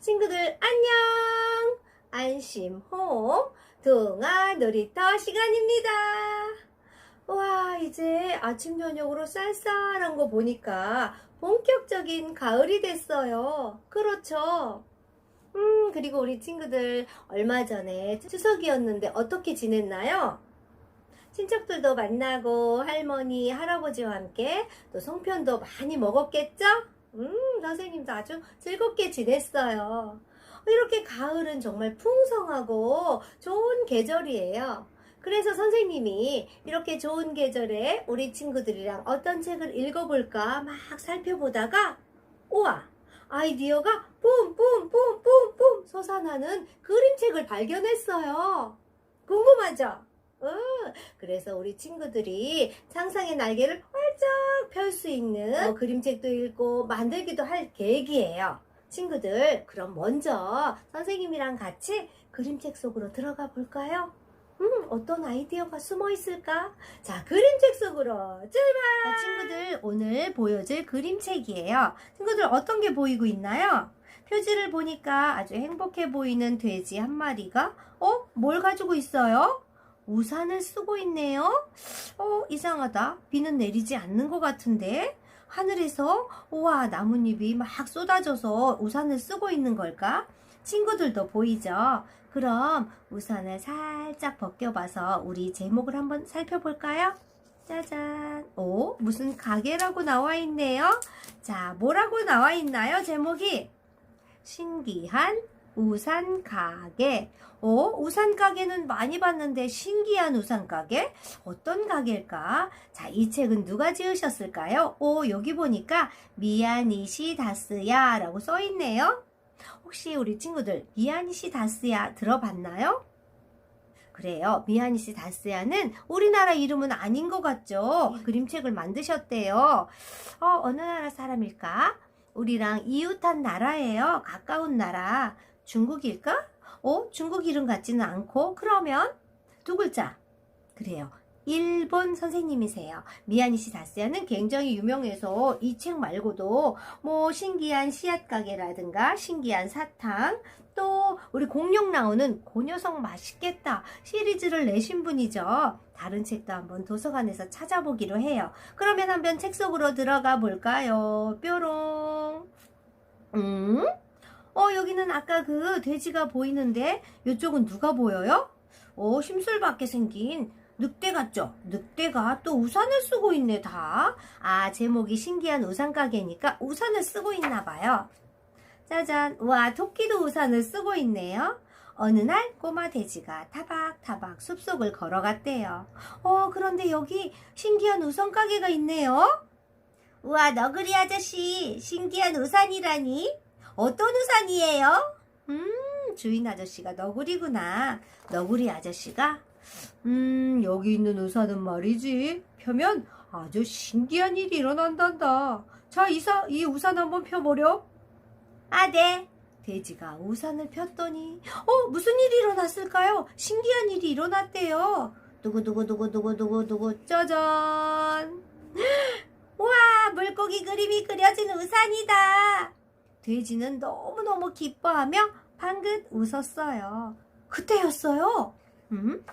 친구들 안녕! 안심홈 동아 놀이터 시간입니다. 와, 이제 아침 저녁으로 쌀쌀한 거 보니까 본격적인 가을이 됐어요. 그렇죠? 음, 그리고 우리 친구들 얼마 전에 추석이었는데 어떻게 지냈나요? 친척들도 만나고 할머니, 할아버지와 함께 또 송편도 많이 먹었겠죠? 음, 선생님도 아주 즐겁게 지냈어요. 이렇게 가을은 정말 풍성하고 좋은 계절이에요. 그래서 선생님이 이렇게 좋은 계절에 우리 친구들이랑 어떤 책을 읽어볼까 막 살펴보다가, 우와! 아이디어가 뿜뿜뿜뿜뿜 솟아나는 그림책을 발견했어요. 궁금하죠? 응. 그래서 우리 친구들이 상상의 날개를 활짝 펼 수 있는 어, 그림책도 읽고 만들기도 할 계획이에요. 친구들, 그럼 먼저 선생님이랑 같이 그림책 속으로 들어가 볼까요? 음, 어떤 아이디어가 숨어 있을까? 자, 그림책 속으로 출발! 친구들, 오늘 보여줄 그림책이에요. 친구들, 어떤 게 보이고 있나요? 표지를 보니까 아주 행복해 보이는 돼지 한 마리가, 어? 뭘 가지고 있어요? 우산을 쓰고 있네요. 어, 이상하다. 비는 내리지 않는 것 같은데. 하늘에서, 우와, 나뭇잎이 막 쏟아져서 우산을 쓰고 있는 걸까? 친구들도 보이죠? 그럼 우산을 살짝 벗겨봐서 우리 제목을 한번 살펴볼까요? 짜잔. 오, 무슨 가게라고 나와 있네요. 자, 뭐라고 나와 있나요? 제목이? 신기한 우산 가게. 어, 우산 가게는 많이 봤는데 신기한 우산 가게? 어떤 가게일까? 자, 이 책은 누가 지으셨을까요? 오, 여기 보니까 미야니시 다스야 라고 써 있네요. 혹시 우리 친구들 미야니시 다스야 들어봤나요? 그래요. 미야니시 다스야는 우리나라 이름은 아닌 것 같죠? 이 그림책을 만드셨대요. 어, 어느 나라 사람일까? 우리랑 이웃한 나라예요. 가까운 나라. 중국일까? 어? 중국 이름 같지는 않고 그러면 두 글자. 그래요. 일본 선생님이세요. 미야니시 다스야는 굉장히 유명해서 이 책 말고도 뭐 신기한 씨앗 가게라든가 신기한 사탕 또 우리 공룡 나오는 고녀석 맛있겠다 시리즈를 내신 분이죠. 다른 책도 한번 도서관에서 찾아보기로 해요. 그러면 한번 책 속으로 들어가 볼까요? 뾰롱. 음? 어, 여기는 아까 그 돼지가 보이는데 이쪽은 누가 보여요? 어, 심술받게 생긴 늑대 같죠? 늑대가 또 우산을 쓰고 있네, 다. 아, 제목이 신기한 우산 가게니까 우산을 쓰고 있나 봐요. 짜잔. 와, 토끼도 우산을 쓰고 있네요. 어느 날 꼬마 돼지가 타박타박 숲속을 걸어갔대요. 어, 그런데 여기 신기한 우산 가게가 있네요. 우와, 너구리 아저씨, 신기한 우산이라니? 어떤 우산이에요? 음, 주인 아저씨가 너구리구나. 너구리 아저씨가 음, 여기 있는 우산은 말이지. 펴면 아주 신기한 일이 일어난단다. 자, 이사, 이 우산 한번 펴보려. 아, 네. 돼지가 우산을 폈더니, 어, 무슨 일이 일어났을까요? 신기한 일이 일어났대요. 두구두구두구두구두구두구, 짜잔. 우와, 물고기 그림이 그려진 우산이다. 돼지는 너무너무 기뻐하며 방긋 웃었어요. 그때였어요. 음?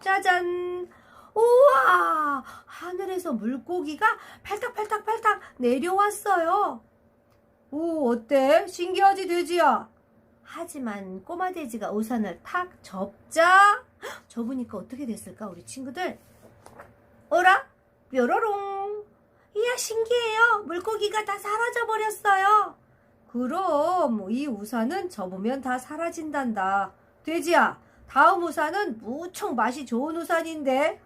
짜잔! 우와! 하늘에서 물고기가 팔딱팔딱팔딱 내려왔어요. 오, 어때? 신기하지, 돼지야? 하지만 꼬마 돼지가 우산을 탁 접자, 접으니까 어떻게 됐을까, 우리 친구들? 어라? 뾰로롱! 이야, 신기해요. 물고기가 다 사라져 버렸어요. 그럼 이 우산은 접으면 다 사라진단다. 돼지야, 다음 우산은 무척 맛이 좋은 우산인데.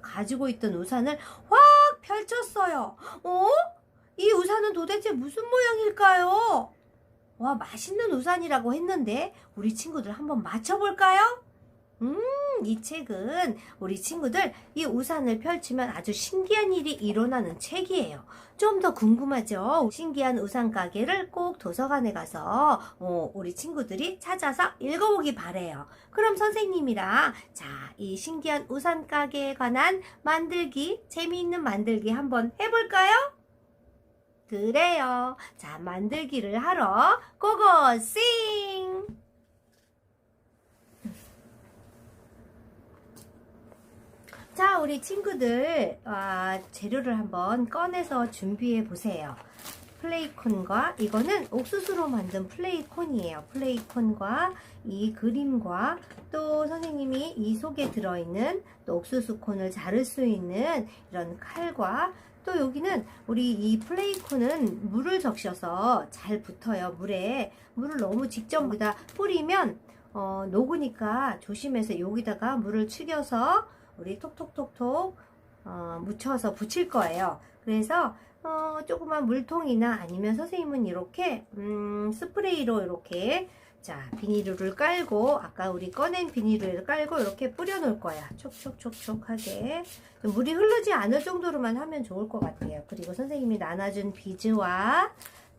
가지고 있던 우산을 확 펼쳤어요. 어? 이 우산은 도대체 무슨 모양일까요? 와, 맛있는 우산이라고 했는데 우리 친구들 한번 맞춰볼까요? 음, 이 책은 우리 친구들 이 우산을 펼치면 아주 신기한 일이 일어나는 책이에요. 좀 더 궁금하죠? 신기한 우산 가게를 꼭 도서관에 가서 어, 우리 친구들이 찾아서 읽어보기 바래요. 그럼 선생님이랑 자, 이 신기한 우산 가게에 관한 만들기, 재미있는 만들기 한번 해볼까요? 그래요. 자, 만들기를 하러 고고 싱! 자, 우리 친구들 아, 재료를 한번 꺼내서 준비해 보세요. 플레이콘과 이거는 옥수수로 만든 플레이콘이에요. 플레이콘과 이 그림과 또 선생님이 이 속에 들어있는 또 옥수수 콘을 자를 수 있는 이런 칼과 또 여기는 우리 이 플레이콘은 물을 적셔서 잘 붙어요. 물에 물을 너무 직접 여기다 뿌리면 어, 녹으니까 조심해서 여기다가 물을 축여서 우리 톡톡톡톡 어, 묻혀서 붙일 거예요. 그래서 어, 조그만 물통이나 아니면 선생님은 이렇게 음, 스프레이로 이렇게 자 비닐을 깔고 아까 우리 꺼낸 비닐을 깔고 이렇게 뿌려 놓을 거야. 촉촉촉촉하게 좀 물이 흐르지 않을 정도로만 하면 좋을 것 같아요. 그리고 선생님이 나눠준 비즈와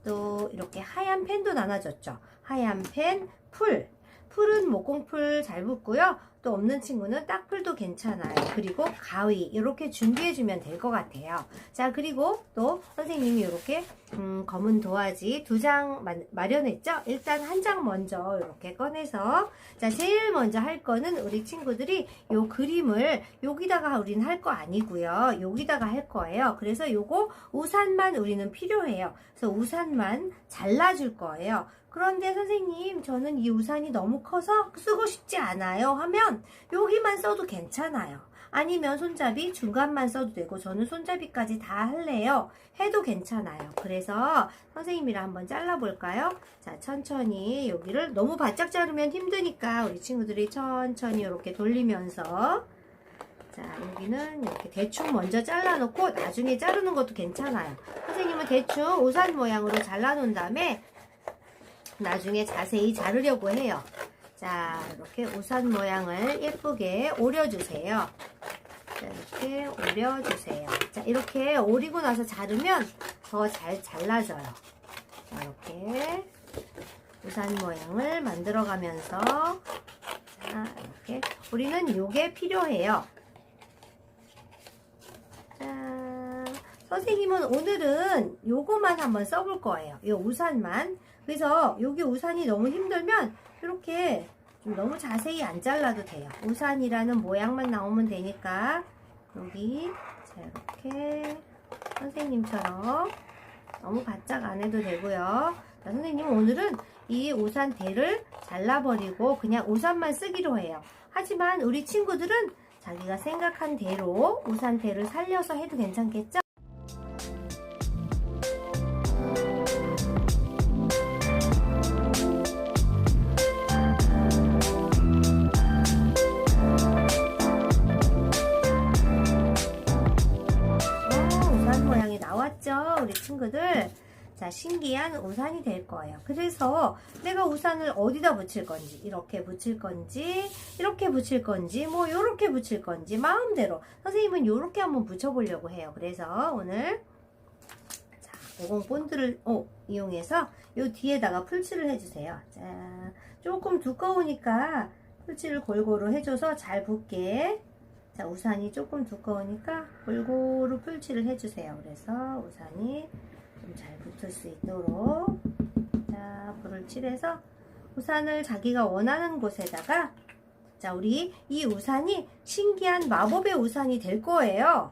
또 이렇게 하얀 펜도 나눠줬죠. 하얀 펜, 풀. 풀은 목공풀 잘 붙고요. 또 없는 친구는 딱풀도 괜찮아요. 그리고 가위 이렇게 준비해주면 될 것 같아요. 자 그리고 또 선생님이 이렇게 음, 검은 도화지 두 장 마련했죠. 일단 한 장 먼저 이렇게 꺼내서 자 제일 먼저 할 거는 우리 친구들이 요 그림을 여기다가 우리는 할 거 아니고요. 여기다가 할 거예요. 그래서 요거 우산만 우리는 필요해요. 그래서 우산만 잘라줄 거예요. 그런데 선생님, 저는 이 우산이 너무 커서 쓰고 싶지 않아요. 하면 여기만 써도 괜찮아요. 아니면 손잡이 중간만 써도 되고 저는 손잡이까지 다 할래요. 해도 괜찮아요. 그래서 선생님이랑 한번 잘라볼까요? 자, 천천히 여기를 너무 바짝 자르면 힘드니까 우리 친구들이 천천히 이렇게 돌리면서 자, 여기는 이렇게 대충 먼저 잘라놓고 나중에 자르는 것도 괜찮아요. 선생님은 대충 우산 모양으로 잘라놓은 다음에 나중에 자세히 자르려고 해요. 자, 이렇게 우산 모양을 예쁘게 오려주세요. 자, 이렇게 오려주세요. 자, 이렇게 오리고 나서 자르면 더 잘 잘라져요. 자, 이렇게 우산 모양을 만들어 가면서 자, 이렇게 우리는 요게 필요해요. 자, 선생님은 오늘은 요거만 한번 써볼 거예요. 요 우산만. 그래서 여기 우산이 너무 힘들면 이렇게 좀 너무 자세히 안 잘라도 돼요. 우산이라는 모양만 나오면 되니까 여기 자 이렇게 선생님처럼 너무 바짝 안 해도 되고요. 자, 선생님 오늘은 이 우산 대를 잘라버리고 그냥 우산만 쓰기로 해요. 하지만 우리 친구들은 자기가 생각한 대로 우산 대를 살려서 해도 괜찮겠죠? 자, 신기한 우산이 될 거예요. 그래서 내가 우산을 어디다 붙일 건지, 이렇게 붙일 건지, 이렇게 붙일 건지, 뭐, 요렇게 붙일 건지, 마음대로. 선생님은 요렇게 한번 붙여보려고 해요. 그래서 오늘, 자, 고공 본드를, 어, 이용해서 요 뒤에다가 풀칠을 해주세요. 자, 조금 두꺼우니까 풀칠을 골고루 해줘서 잘 붙게. 자, 우산이 조금 두꺼우니까 골고루 풀칠을 해주세요. 그래서 우산이 좀 잘 붙을 수 있도록 자, 불을 칠해서 우산을 자기가 원하는 곳에다가 자, 우리 이 우산이 신기한 마법의 우산이 될 거예요.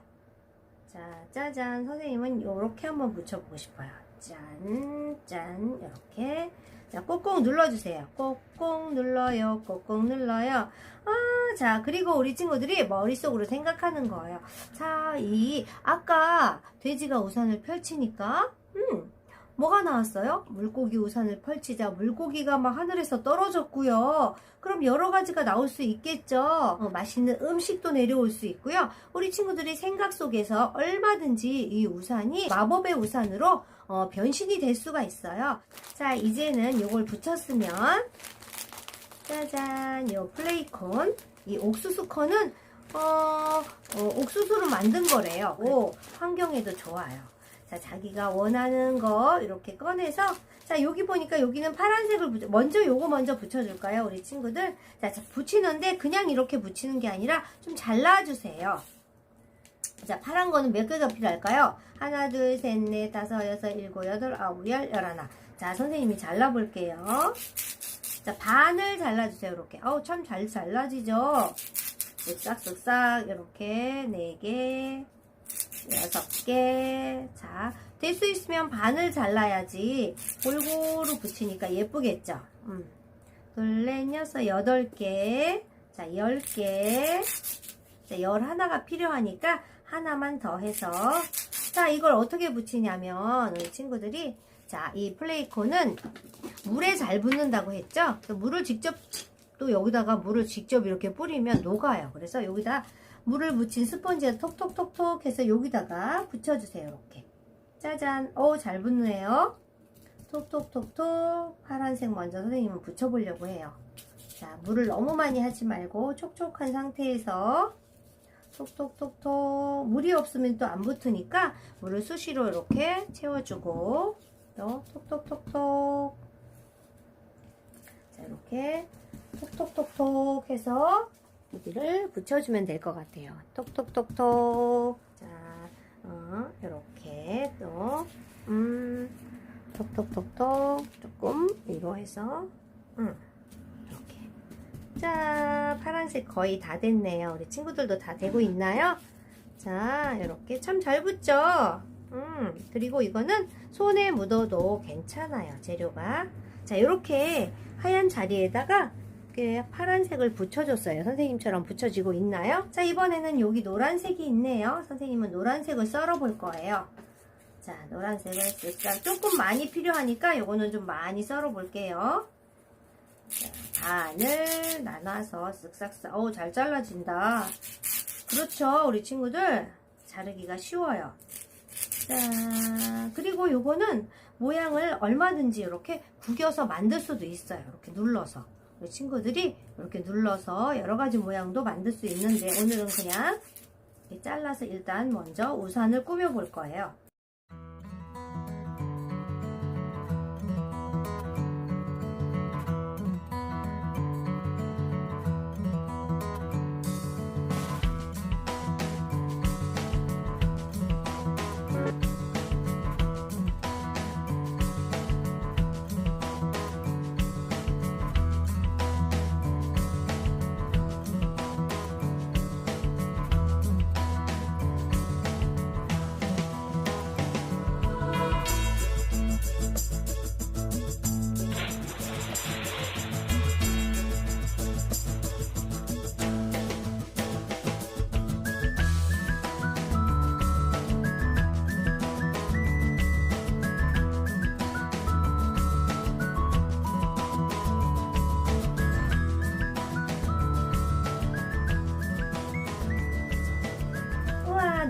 자, 짜잔. 선생님은 이렇게 한번 붙여보고 싶어요. 짠, 짠, 이렇게. 자, 꼭꼭 눌러주세요. 꼭꼭 눌러요. 꼭꼭 눌러요. 아, 자, 그리고 우리 친구들이 머릿속으로 생각하는 거예요. 자, 이, 아까 돼지가 우산을 펼치니까, 음, 뭐가 나왔어요? 물고기 우산을 펼치자 물고기가 막 하늘에서 떨어졌고요. 그럼 여러 가지가 나올 수 있겠죠. 어, 맛있는 음식도 내려올 수 있고요. 우리 친구들이 생각 속에서 얼마든지 이 우산이 마법의 우산으로 어, 변신이 될 수가 있어요. 자, 이제는 이걸 붙였으면 짜잔, 요 플레이콘, 이 옥수수 콘은 어, 어, 옥수수로 만든 거래요. 오, 환경에도 좋아요. 자, 자기가 원하는 거 이렇게 꺼내서 자, 여기 보니까 여기는 파란색을 붙여, 먼저 요거 먼저 붙여줄까요, 우리 친구들? 자, 자, 붙이는데 그냥 이렇게 붙이는 게 아니라 좀 잘라주세요. 자, 파란 거는 몇 개가 필요할까요? 하나, 둘, 셋, 넷, 다섯, 여섯, 일곱, 여덟, 아홉, 열, 열하나. 자, 선생님이 잘라볼게요. 자, 반을 잘라주세요, 이렇게. 어우, 참 잘 잘라지죠? 쓱싹쓱싹, 이렇게, 네 개, 여섯 개. 자, 될 수 있으면 반을 잘라야지 골고루 붙이니까 예쁘겠죠? 음. 둘, 넷, 여섯, 여덟 개. 자, 열 개. 자, 열 하나가 필요하니까 하나만 더 해서. 자, 이걸 어떻게 붙이냐면, 우리 친구들이, 자, 이 플레이콘은 물에 잘 붙는다고 했죠? 물을 직접, 또 여기다가 물을 직접 이렇게 뿌리면 녹아요. 그래서 여기다 물을 묻힌 스펀지에 톡톡톡톡 해서 여기다가 붙여주세요. 이렇게. 짜잔. 오, 잘 붙네요. 톡톡톡톡. 파란색 먼저 선생님은 붙여보려고 해요. 자, 물을 너무 많이 하지 말고 촉촉한 상태에서 톡톡톡톡. 물이 없으면 또 안 붙으니까 물을 수시로 이렇게 채워주고 또 톡톡톡톡. 자, 이렇게 톡톡톡톡 해서 여기를 붙여주면 될 것 같아요. 톡톡톡톡. 자, 어, 이렇게 또, 음, 톡톡톡톡 조금 위로 해서, 음, 이렇게. 자, 파란색 거의 다 됐네요. 우리 친구들도 다 되고 있나요? 자, 이렇게 참 잘 붙죠? 음, 그리고 이거는 손에 묻어도 괜찮아요, 재료가. 자, 이렇게 하얀 자리에다가 이렇게 파란색을 붙여줬어요. 선생님처럼 붙여지고 있나요? 자, 이번에는 여기 노란색이 있네요. 선생님은 노란색을 썰어 볼 거예요. 자, 노란색을 쓱싹 조금 많이 필요하니까 요거는 좀 많이 썰어 볼게요. 자, 반을 나눠서 쓱싹, 어우, 잘 잘라진다. 그렇죠, 우리 친구들. 자르기가 쉬워요. 자, 그리고 요거는 모양을 얼마든지 이렇게 구겨서 만들 수도 있어요. 이렇게 눌러서. 친구들이 이렇게 눌러서 여러 가지 모양도 만들 수 있는데 오늘은 그냥 잘라서 일단 먼저 우산을 꾸며 볼 거예요.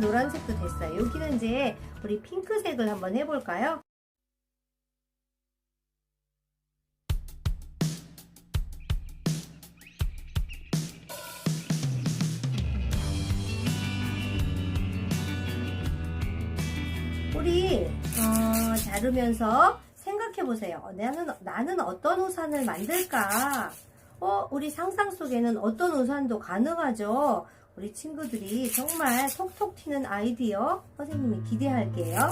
노란색도 됐어요. 여기는 이제 우리 핑크색을 한번 해볼까요? 우리 어, 자르면서 생각해 보세요. 나는 나는 어떤 우산을 만들까? 어, 우리 상상 속에는 어떤 우산도 가능하죠. 우리 친구들이 정말 톡톡 튀는 아이디어 선생님이 기대할게요.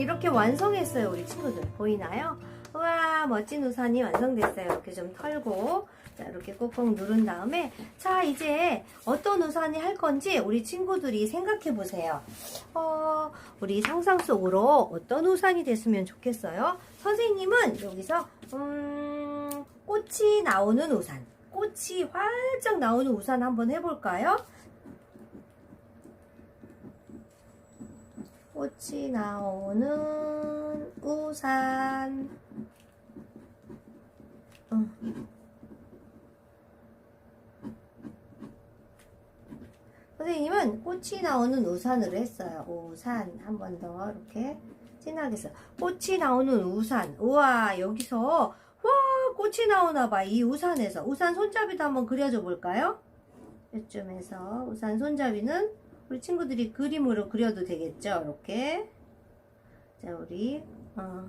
이렇게 완성했어요, 우리 친구들. 보이나요? 와, 와, 멋진 우산이 완성됐어요. 이렇게 좀 털고. 자, 이렇게 꼭꼭 누른 다음에. 자, 이제 어떤 우산이 할 건지 우리 친구들이 생각해 보세요. 어, 우리 상상 속으로 어떤 우산이 됐으면 좋겠어요? 선생님은 여기서, 음, 꽃이 나오는 우산. 꽃이 활짝 나오는 우산 한번 해볼까요? 꽃이 나오는 우산. 응. 선생님은 꽃이 나오는 우산으로 했어요. 우산 한 번 더 이렇게 진하게 써. 꽃이 나오는 우산. 우와 여기서 와 꽃이 나오나 봐. 이 우산에서 우산 손잡이도 한번 그려줘 볼까요? 이쯤에서 우산 손잡이는 우리 친구들이 그림으로 그려도 되겠죠? 이렇게. 자, 우리, 어,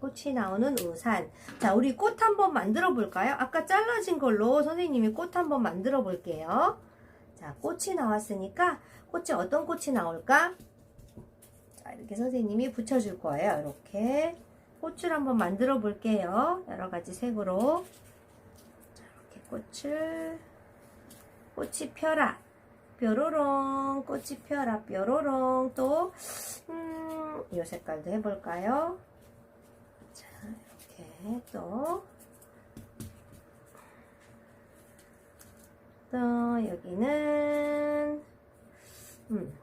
꽃이 나오는 우산. 자, 우리 꽃 한번 만들어 볼까요? 아까 잘라진 걸로 선생님이 꽃 한번 만들어 볼게요. 자, 꽃이 나왔으니까, 꽃이 어떤 꽃이 나올까? 자, 이렇게 선생님이 붙여 줄 거예요. 이렇게. 꽃을 한번 만들어 볼게요. 여러 가지 색으로. 자, 이렇게 꽃을, 꽃이 펴라. 뾰로롱 꽃이 펴라 뾰로롱 또 음, 이 색깔도 해볼까요? 자 이렇게 또 또 여기는 음.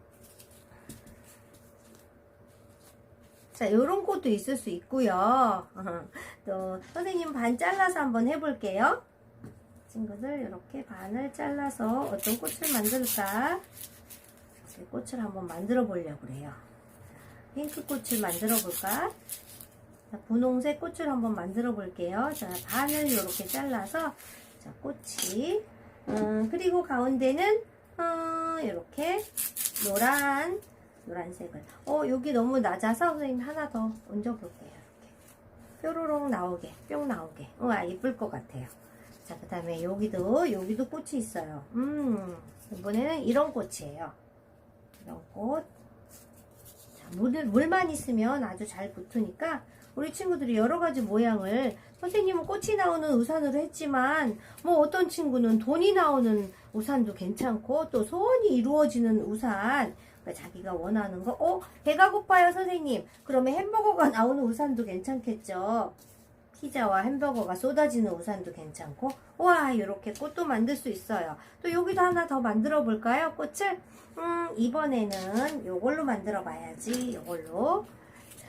자, 요런 꽃도 있을 수 있고요. 또 선생님 반 잘라서 한번 해볼게요. 친구들 이렇게 반을 잘라서 어떤 꽃을 만들까? 꽃을 한번 만들어 보려고 그래요. 핑크 꽃을 만들어 볼까? 자, 분홍색 꽃을 한번 만들어 볼게요. 자, 반을 이렇게 잘라서 자, 꽃이 음, 그리고 가운데는 음, 이렇게 노란 노란색을 어 여기 너무 낮아서 선생님 하나 더 얹어 볼게요. 이렇게 뾰로롱 나오게 뿅 나오게 와 이쁠 것 같아요. 자, 그 다음에 여기도, 여기도 꽃이 있어요. 음, 이번에는 이런 꽃이에요. 이런 꽃. 자, 물, 물만 있으면 아주 잘 붙으니까 우리 친구들이 여러 가지 모양을 선생님은 꽃이 나오는 우산으로 했지만 뭐 어떤 친구는 돈이 나오는 우산도 괜찮고 또 소원이 이루어지는 우산 그러니까 자기가 원하는 거 어? 배가 고파요 선생님 그러면 햄버거가 나오는 우산도 괜찮겠죠 피자와 햄버거가 쏟아지는 우산도 괜찮고 와 이렇게 꽃도 만들 수 있어요. 또 여기도 하나 더 만들어 볼까요 꽃을? 음 이번에는 요걸로 만들어 봐야지 요걸로. 자,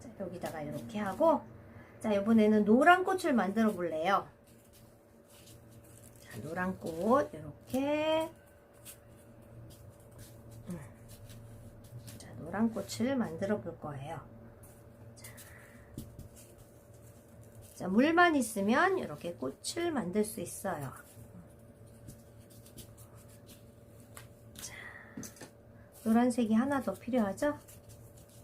자, 여기다가 이렇게 하고 자 이번에는 노란 꽃을 만들어 볼래요. 자 노란 꽃 이렇게. 음. 자 노란 꽃을 만들어 볼 거예요 자, 물만 있으면 이렇게 꽃을 만들 수 있어요. 자, 노란색이 하나 더 필요하죠?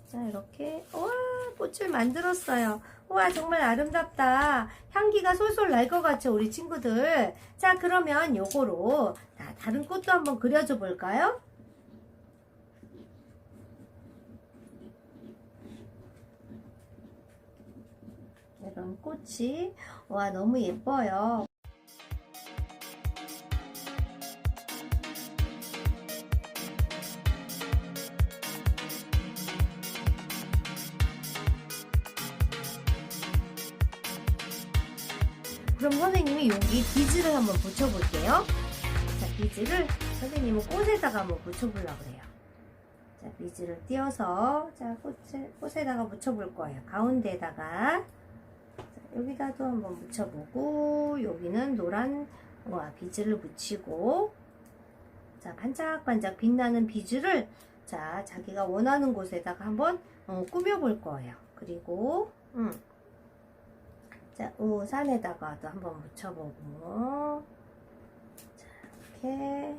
자, 이렇게, 와, 꽃을 만들었어요. 와, 정말 아름답다. 향기가 솔솔 날 것 같죠, 우리 친구들. 자, 그러면 요거로, 자, 다른 꽃도 한번 그려줘 볼까요? 이런 꽃이 와 너무 예뻐요. 그럼 선생님이 여기 비즈를 한번 붙여볼게요. 자, 비즈를 선생님은 꽃에다가 한번 붙여보려고 그래요. 자, 비즈를 띄어서 자, 꽃을, 꽃에다가 붙여볼 거예요. 가운데에다가 여기다도 한번 묻혀보고 여기는 노란 와 비즈를 붙이고 자 반짝반짝 빛나는 비즈를 자 자기가 원하는 곳에다가 한번 어, 꾸며볼 거예요. 그리고 음. 자 우산에다가도 한번 묻혀보고 자 이렇게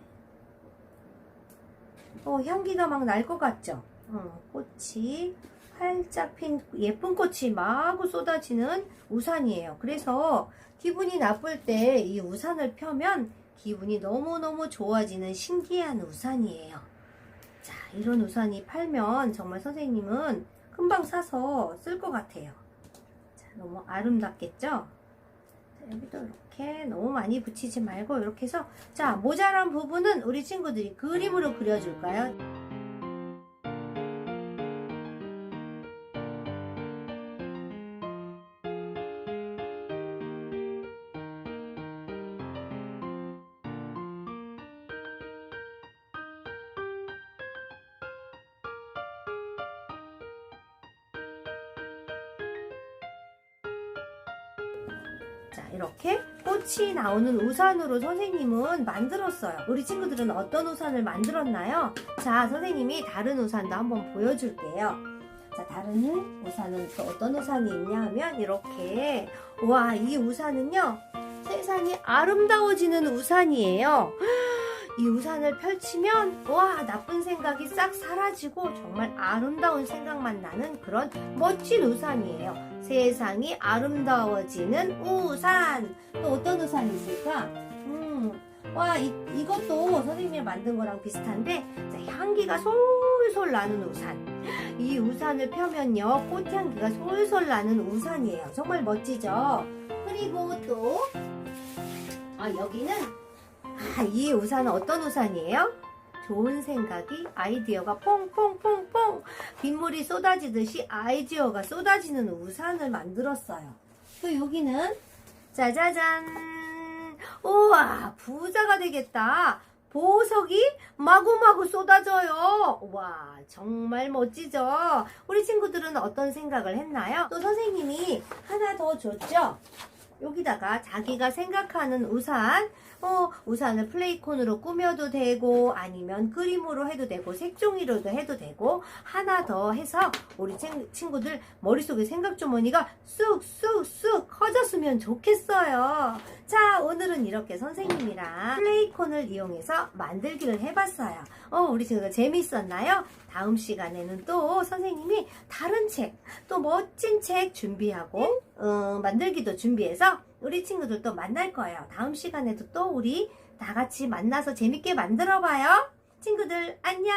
어 향기가 막 날 것 같죠? 어, 꽃이 활짝 핀 예쁜 꽃이 마구 쏟아지는 우산이에요. 그래서 기분이 나쁠 때 이 우산을 펴면 기분이 너무너무 좋아지는 신기한 우산이에요. 자, 이런 우산이 팔면 정말 선생님은 금방 사서 쓸 것 같아요. 자, 너무 아름답겠죠? 자, 여기도 이렇게 너무 많이 붙이지 말고 이렇게 해서 자 모자란 부분은 우리 친구들이 그림으로 그려줄까요? 자, 이렇게 꽃이 나오는 우산으로 선생님은 만들었어요. 우리 친구들은 어떤 우산을 만들었나요? 자, 선생님이 다른 우산도 한번 보여줄게요. 자, 다른 우산은 또 어떤 우산이 있냐 하면 이렇게 와, 이 우산은요. 세상이 아름다워지는 우산이에요. 이 우산을 펼치면 와, 나쁜 생각이 싹 사라지고 정말 아름다운 생각만 나는 그런 멋진 우산이에요. 세상이 아름다워지는 우산. 또 어떤 우산이 있을까? 음, 와, 이, 이것도 선생님이 만든 거랑 비슷한데, 자, 향기가 솔솔 나는 우산. 이 우산을 펴면요, 꽃향기가 솔솔 나는 우산이에요. 정말 멋지죠? 그리고 또, 아, 여기는, 아, 이 우산은 어떤 우산이에요? 좋은 생각이 아이디어가 퐁퐁퐁퐁 빗물이 쏟아지듯이 아이디어가 쏟아지는 우산을 만들었어요. 또 여기는 짜자잔 우와 부자가 되겠다. 보석이 마구마구 쏟아져요. 와 정말 멋지죠. 우리 친구들은 어떤 생각을 했나요? 또 선생님이 하나 더 줬죠. 여기다가 자기가 생각하는 우산 어, 우산을 플레이콘으로 꾸며도 되고 아니면 그림으로 해도 되고 색종이로도 해도 되고 하나 더 해서 우리 친- 친구들 머릿속에 생각 주머니가 쑥쑥쑥 커졌으면 좋겠어요. 자, 오늘은 이렇게 선생님이랑 플레이콘을 이용해서 만들기를 해봤어요. 어, 우리 친구들 재미있었나요? 다음 시간에는 또 선생님이 다른 책, 또 멋진 책 준비하고 어, 만들기도 준비해서 우리 친구들 또 만날 거예요. 다음 시간에도 또 우리 다 같이 만나서 재밌게 만들어 봐요. 친구들 안녕.